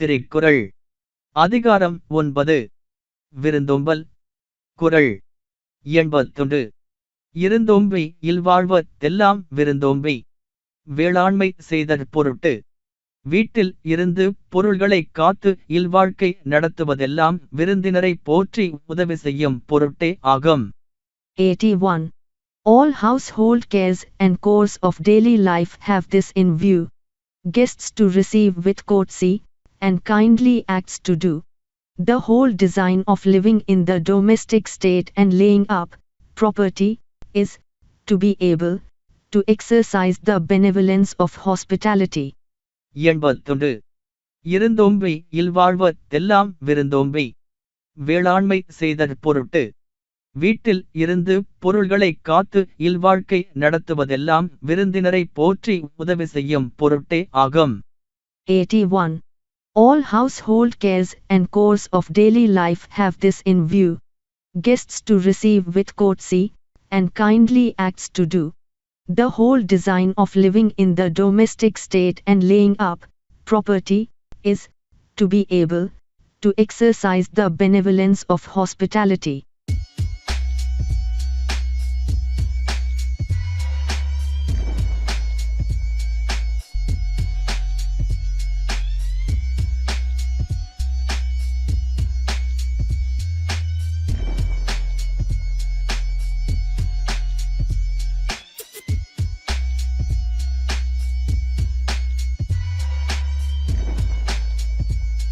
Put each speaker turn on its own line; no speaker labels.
திரிக்குறள் அதிகாரம் ஒன்பது. விருந்தோம்பல். குரல். எண்பத்தொண்டு இருந்தோம்பி இல்வாழ்வ தெல்லாம் விருந்தோம்பி. வேளாண்மை செய்தற் பொருட்டு. வீட்டில் இருந்து பொருள்களை காத்து இல்வாழ்க்கை நடத்துவதெல்லாம் விருந்தினரை போற்றி உதவி செய்யும் பொருட்டே ஆகும்.
81. All household cares and course of daily life have this in view. Guests to receive with courtesy, and kindly acts to do. The whole design of living in the domestic state and laying up property is to be able to exercise the benevolence of hospitality.
எண்பத்தொண்டு இருந்தோம்பி இல்வாழ்வ தெல்லாம் விருந்தோம்பி வேளாண்மை செய்தற் பொருட்டு வீட்டில் இருந்து பொருள்களைக் காத்து இல்வாழ்க்கை நடத்துவதெல்லாம் விருந்தினரை போற்றி உதவி செய்யும் பொருட்டே ஆகும்
81. all household cares and chores of daily life have this in view. Guests to receive with courtesy, and kindly acts to do. The whole design of living in the domestic state and laying up property is to be able to exercise the benevolence of hospitality.